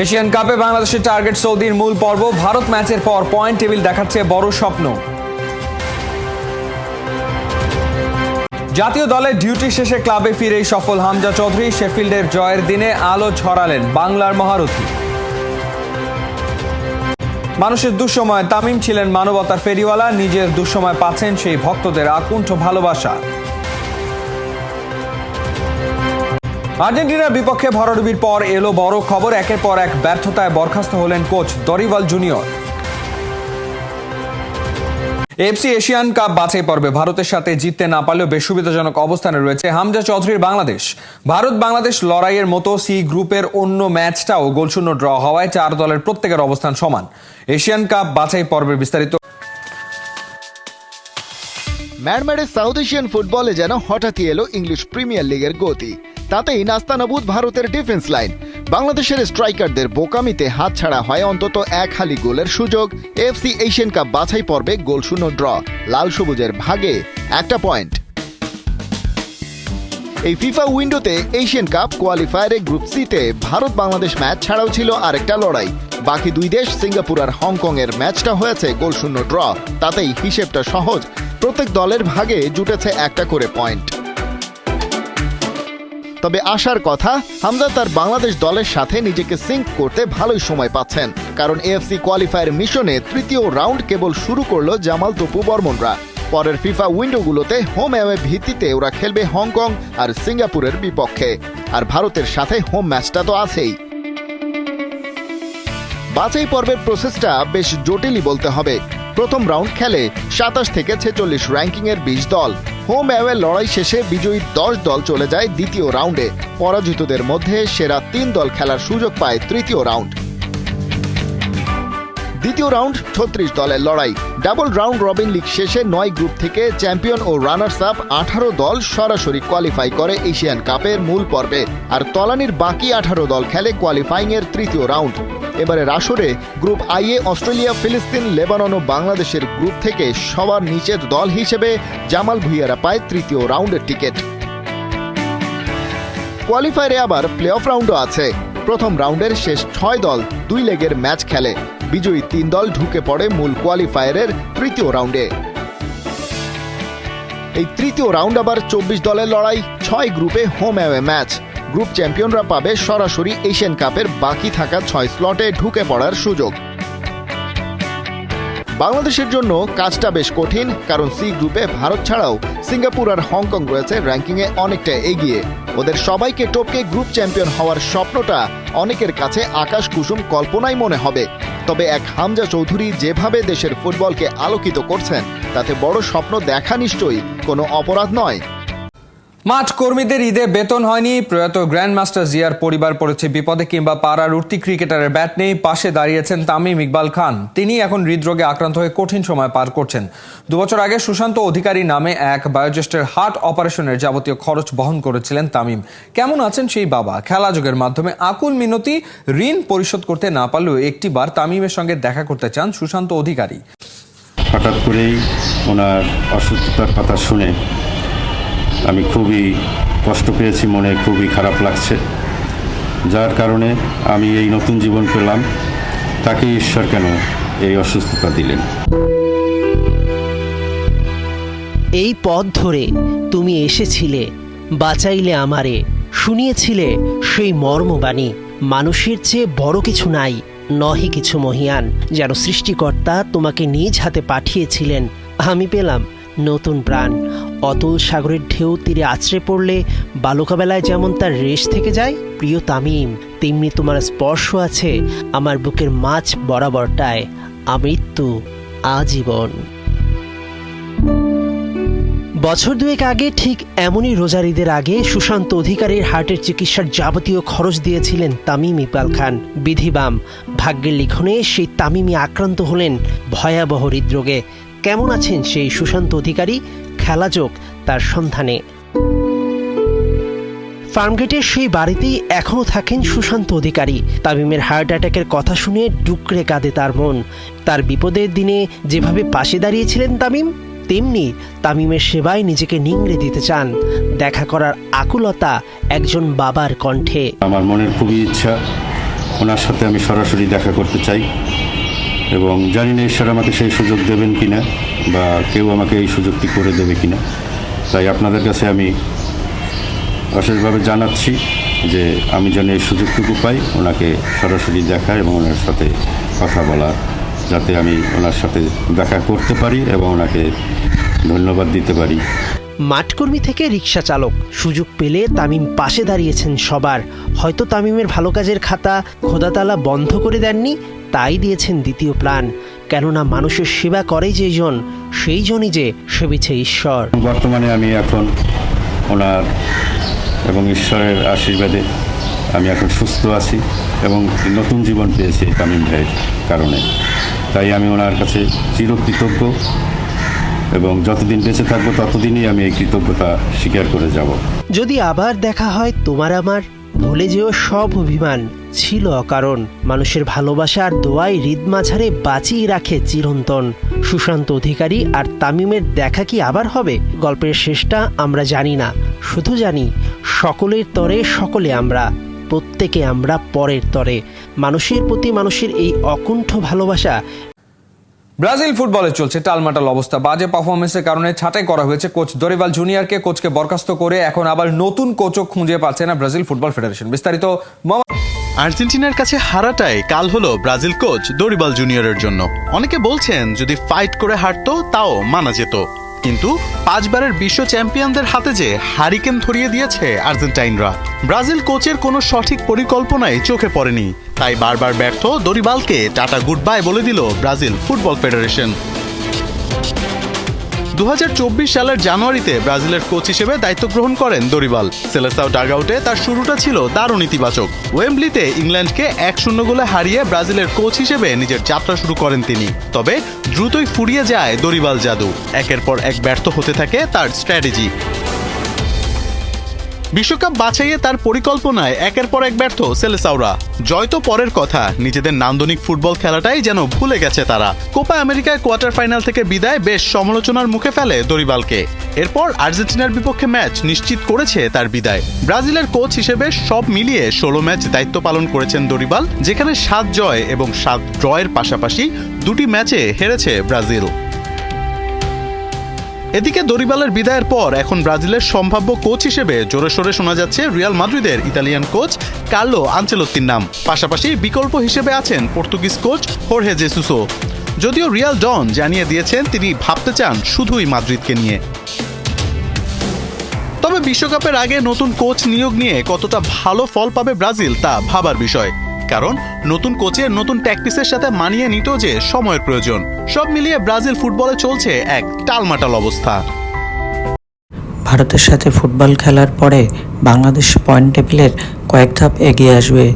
Asian কাপে বাংলাদেশের target সৌদির মূল পর্ব। ভারত ম্যাচের পর পয়েন্ট টেবিল দেখাচ্ছে বড় স্বপ্ন। জাতীয় দলের ডিউটি শেষে ক্লাবে ফিরেই সফল হামজা চৌধুরী। শেফিল্ডের জয়ের দিনে আলো ছড়ালেন বাংলার মহারথী। মানুষের দুঃসময় তামিম ছিলেন মানবতার ফেরিওয়ালা, নিজের দুঃসময় পাচ্ছেন সেই ভক্তদের আকুণ্ঠ ভালোবাসা। আর্জেন্টিনার বিপক্ষে ভরাডুবির পর এলো বড় খবর। একের পর এক ব্যর্থতায় বরখাস্ত হলেন coach দরিওয়াল junior. FC Asian cup বাছাই পর্বে ভারতের সাথে জিততে না পারলেও বেশ সুবিধাজনক অবস্থানে রয়েছে হামজা চৌধুরীর বাংলাদেশ। ভারত বাংলাদেশ লড়াইয়ের মতো সি গ্রুপের অন্য ম্যাচটাও গোলশূন্য ড্র হওয়ায় চার দলের প্রত্যেকের অবস্থান সমান। এশিয়ান কাপ বাছাই পর্বের বিস্তারিত। ম্যানমারের সাউথ এশিয়ান ফুটবলে যেন হঠাৎই এলো ইংলিশ প্রিমিয়ার লিগের গতি। তাতেই নাস্তানাবুদ ভারতের ডিফেন্স লাইন বাংলাদেশের স্ট্রাইকারদের বোকামিতে হাতছাড়া হয় অন্তত এক হালি গোলের সুযোগ। এফসি এশিয়ান কাপ বাছাই পর্বে গোলশূন্য ড্র। লাল সবুজের ভাগে একটা পয়েন্ট এই ফিফা উইন্ডোতে এশিয়ান কাপ কোয়ালিফায়ারে গ্রুপ সিতে ভারত বাংলাদেশ ম্যাচ ছাড়াও ছিল আরেকটা লড়াই। বাকি দুই দেশ সিঙ্গাপুর আর হংকং এর ম্যাচটা হয়েছে গোলশূন্য ড্র। তাতেই হিসেবটা সহজ। প্রত্যেক দলের ভাগে জুটেছে একটা করে পয়েন্ট তবে আসার কথা, হামজা তার বাংলাদেশ দলের সাথে নিজেকে সিঙ্ক করতে ভালোই সময় পাচ্ছেন। কারণ এএফসি কোয়ালিফায়ার মিশনে তৃতীয় রাউন্ড কেবল শুরু করল জামাল তপু বর্মনরা। পরের ফিফা উইন্ডোগুলোতে হোম অ্যাওয়ে ভিত্তিতে ওরা খেলবে হংকং আর সিঙ্গাপুরের বিপক্ষে। আর ভারতের সাথে হোম ম্যাচটা তো আছেই। বাছাই পর্বের প্রসেসটা বেশ জটিলই বলতে হবে। প্রথম রাউন্ড খেলে সাতাশ থেকে ছেচল্লিশ র্যাঙ্কিংয়ের বিশ দল। হোম অ্যাওয়ে লড়াই শেষে বিজয়ী দশ দল চলে যায় দ্বিতীয় রাউন্ডে। পরাজিতদের মধ্যে সেরা তিন দল খেলার সুযোগ পায় তৃতীয় রাউন্ড। দ্বিতীয় রাউন্ড ছত্রিশ দলের লড়াই। ডাবল রাউন্ড রবিন লিগ শেষে নয় গ্রুপ থেকে চ্যাম্পিয়ন ও রানার্স আপ আঠারো দল সরাসরি কোয়ালিফাই করে এশিয়ান কাপের মূল পর্বে। আর তলানির বাকি আঠারো দল খেলে কোয়ালিফাইং এর তৃতীয় রাউন্ড। এবারে আসরে গ্রুপ আইয়ে অস্ট্রেলিয়া, ফিলিস্তিন, লেবানন ও বাংলাদেশের গ্রুপ থেকে সবার নিচের দল হিসেবে জামাল ভুইয়ারা পায় তৃতীয় রাউন্ডের টিকিট। কোয়ালিফায়ারে আবার প্লে অফ রাউন্ডও আছে। প্রথম রাউন্ডের শেষ ছয় দল দুই লেগের ম্যাচ খেলে। বিজয়ী তিন দল ঢুকে পড়ে মূল কোয়ালিফায়ারের তৃতীয় রাউন্ডে। এই তৃতীয় রাউন্ড আবার চব্বিশ দলের লড়াই, ছয় গ্রুপে হোম অ্যাওয়ে ম্যাচ। গ্রুপ চ্যাম্পিয়নরা পাবে সরাসরি এশিয়ান কাপের বাকি থাকা ছয় স্লটে ঢুকে পড়ার সুযোগ। বাংলাদেশের জন্য কাজটা বেশ কঠিন, কারণ সি গ্রুপে ভারত ছাড়াও সিঙ্গাপুর আর হংকং রয়েছে র্যাঙ্কিংয়ে অনেকটা এগিয়ে। ওদের সবাইকে টপকে গ্রুপ চ্যাম্পিয়ন হওয়ার স্বপ্নটা অনেকের কাছে আকাশ কুসুম কল্পনাই মনে হবে। তবে এক হামজা চৌধুরী যেভাবে দেশের ফুটবলকে আলোকিত করছেন, তাতে বড় স্বপ্ন দেখা নিশ্চয়ই। কোনো অপরাধ নয়। মাঠ কর্মীদের ঈদে বেতন হয়নি। প্রয়াত গ্র্যান্ড মাস্টার জিয়ার পরিবার পড়েছে বিপদে কিংবা পাড়ার উঠতি ক্রিকেটারের ব্যাট নেই। পাশে দাঁড়িয়েছেন তামিম ইকবাল খান। তিনি এখন হৃদরোগে আক্রান্ত হয়ে কঠিন সময় পার করছেন। দুবছর আগে সুশান্ত অধিকারী নামে এক বায়োজেস্টের হার্ট অপারেশনের যাবতীয় খরচ বহন করেছিলেন তামিম। কেমন আছেন সেই বাবা? খেলাযোগের মাধ্যমে আকুল মিনতি, ঋণ পরিশোধ করতে না পারলেও একটিবার তামিমের সঙ্গে দেখা করতে চান সুশান্ত অধিকারী। হঠাৎ করেই ওনার অসুস্থতার কথা শুনে আমি খুবই কষ্ট পেয়েছি, মনে খুবই খারাপ লাগছে। যার কারণে আমি এই নতুন জীবন পেলাম। তাকে ঈশ্বর কেন এই অসুস্থতা দিলেন? এই পথ ধরে তুমি এসেছিলে, বাঁচাইলে আমারে, শুনিয়েছিলে সেই মর্মবাণী। মানুষের চেয়ে বড় কিছু নাই, নহে কিছু মহিয়ান, যেন সৃষ্টিকর্তা তোমাকে নিজ হাতে পাঠিয়েছিলেন। আমি পেলাম নতুন প্রাণ। অতল সাগরের ঢেউ তীরে আছড়ে পড়লে বালুকাবেলায় যেমন তার রেশ থেকে যায়, প্রিয় তামিম, তেমনি তোমার স্পর্শ আছে আমার বুকের মাছ বরাবরটায়। আমৃত্যু আজীবন। বছর দুয়েক আগে ঠিক এমনই রোজার ঈদের আগে সুশান্ত অধিকারীর হার্টের চিকিৎসার যাবতীয় খরচ দিয়েছিলেন তামিম ইকবাল খান। বিধিবাম, ভাগ্যের লিখনে সেই তামিমি আক্রান্ত হলেন ভয়াবহ হৃদরোগে। কেমন আছেন সেই সুশান্ত অধিকারী? খেলাযোগ তার সন্ধানে। ফার্মগেটের সেই বাড়িতেই এখনও থাকেন সুশান্ত অধিকারী। তামিমের হার্ট অ্যাটাকের কথা শুনে ডুকরে কাঁদে তার মন। তার বিপদের দিনে যেভাবে পাশে দাঁড়িয়েছিলেন তামিম, তেমনি তামিমের সেবায় নিজেকে নিংড়ে দিতে চান। দেখা করার আকুলতা একজন বাবার কণ্ঠে। আমার মনের খুবই ইচ্ছা, ওনার সাথে আমি সরাসরি দেখা করতে চাই। এবং জানি না ঈশ্বর আমাকে সেই সুযোগ দেবেন কি না বা কেউ আমাকে এই সুযোগটি করে দেবে কি না তাই আপনাদের কাছে আমি অশেষভাবে জানাচ্ছি যে আমি যেন এই সুযোগটুকু পাই ওনাকে সরাসরি দেখা এবং ওনার সাথে কথা বলা, যাতে আমি ওনার সাথে দেখা করতে পারি এবং ওনাকে ধন্যবাদ দিতে পারি। মাঠকর্মী থেকে রিক্সা চালক, সুযোগ পেলে তামিম পাশে দাঁড়িয়েছেন সবার। হয়তো তামিমের ভালো কাজের খাতা খোদাতালা বন্ধ করে দেননি তাই দিয়েছেন দ্বিতীয় প্ল্যান কেননা মানুষের সেবা করে যেজন সেই জনই যে সেবিছে ঈশ্বর। বর্তমানে আমি এখন ওনার এবং ঈশ্বরের আশীর্বাদে আমি এখন সুস্থ আছি এবং নতুন জীবন পেয়েছি তামিম ভাইয়ের কারণে। তাই আমি ওনার কাছে চিরকৃতজ্ঞ এবং যতদিন বেঁচে থাকব ততদিনই আমি এই কৃতজ্ঞতা স্বীকার করে যাব। যদি আবার দেখা হয় তোমার আমার ভুলে যেও সব অভিমান। ছিল অকারণ মানুষের ভালোবাসা আর দোয়াই হৃদমাঝারে বাঁচিয়ে রাখে চিরন্তন। সুশান্ত অধিকারী আর তামিমের দেখা কি আবার হবে? গল্পের শেষটা আমরা জানি না। শুধু জানি, সকলের তরে সকলে আমরা, প্রত্যেকে আমরা পরের তরে। মানুষের প্রতি মানুষের এই অকুণ্ঠ ভালোবাসা। ব্রাজিল ফুটবলে চলছে টালমাটাল অবস্থা। বাজে পারফরমেন্সের কারণে ছাঁটাই করা হয়েছে কোচ দরিবাল জুনিয়রকে। কোচকে বরখাস্ত করে এখন আবার নতুন কোচও খুঁজে পাচ্ছে না ব্রাজিল ফুটবল ফেডারেশন। বিস্তারিত আর্জেন্টিনার কাছে হারাটাই কাল হলো ব্রাজিল কোচ দরিবাল জুনিয়রের জন্য। অনেকে বলছেন যদি ফাইট করে হারতো, তাও মানা যেত। কিন্তু পাঁচবারের বিশ্ব চ্যাম্পিয়নদের হাতে যে হারিকেন ধরিয়ে দিয়েছে আর্জেন্টাইনরা, ব্রাজিল কোচের কোনো সঠিক পরিকল্পনাই চোখে পড়েনি। তাই বারবার ব্যর্থ দরিবালকে টাটা গুড বাই বলে দিল ব্রাজিল ফুটবল ফেডারেশন। দু হাজার চব্বিশ সালের জানুয়ারিতে ব্রাজিলের কোচ হিসেবে দায়িত্ব গ্রহণ করেন দরিবাল। সেলেসাও ডাগাউটে তার শুরুটা ছিল দারুণ ইতিবাচক। ওয়েম্বলিতে ইংল্যান্ডকে এক শূন্য গোলে হারিয়ে ব্রাজিলের কোচ হিসেবে নিজের যাত্রা শুরু করেন তিনি। তবে দ্রুতই ফুরিয়ে যায় দরিবাল জাদু। একের পর এক ব্যর্থ হতে থাকে তার স্ট্র্যাটেজি। বিশ্বকাপ বাছাইয়ে তার পরিকল্পনায় একের পর এক ব্যর্থ সেলেসাওরা। জয় তো পরের কথা, নিজেদের নান্দনিক ফুটবল খেলাটাই যেন ভুলে গেছে তারা। কোপা আমেরিকায় কোয়ার্টার ফাইনাল থেকে বিদায়, বেশ সমালোচনার মুখে ফেলে দরিবালকে। এরপর আর্জেন্টিনার বিপক্ষে ম্যাচ নিশ্চিত করেছে তার বিদায়। ব্রাজিলের কোচ হিসেবে সব মিলিয়ে ষোলো ম্যাচ দায়িত্ব পালন করেছেন দরিবাল, যেখানে সাত জয় এবং সাত ড্রয়ের পাশাপাশি দুটি ম্যাচে হেরেছে ব্রাজিল। এদিকে দরিবালের বিদায়ের পর এখন ব্রাজিলের সম্ভাব্য কোচ হিসেবে জোরে সোরে শোনা যাচ্ছে রিয়াল মাদ্রিদের ইতালিয়ান কোচ কার্লো আঞ্চেলত্তির নাম। পাশাপাশি বিকল্প হিসেবে আছেন পর্তুগিজ কোচ হোর্হে জেসুসো যদিও রিয়াল ডন জানিয়ে দিয়েছেন তিনি ভাবতে চান শুধুই মাদ্রিদকে নিয়ে। তবে বিশ্বকাপের আগে নতুন কোচ নিয়োগ নিয়ে কতটা ভালো ফল পাবে ব্রাজিল তা ভাবার বিষয়। কারণ নতুন কোচের নতুন ট্যাকটিসের সাথে মানিয়ে নিতেও যে সময়ের প্রয়োজন। সব মিলিয়ে ব্রাজিল ফুটবলে চলছে এক টালমাটাল অবস্থা। ভারতের সাথে ফুটবল খেলার পরে বাংলাদেশ পয়েন্ট টেবিলের কয়েক ধাপ এগিয়ে আসবে।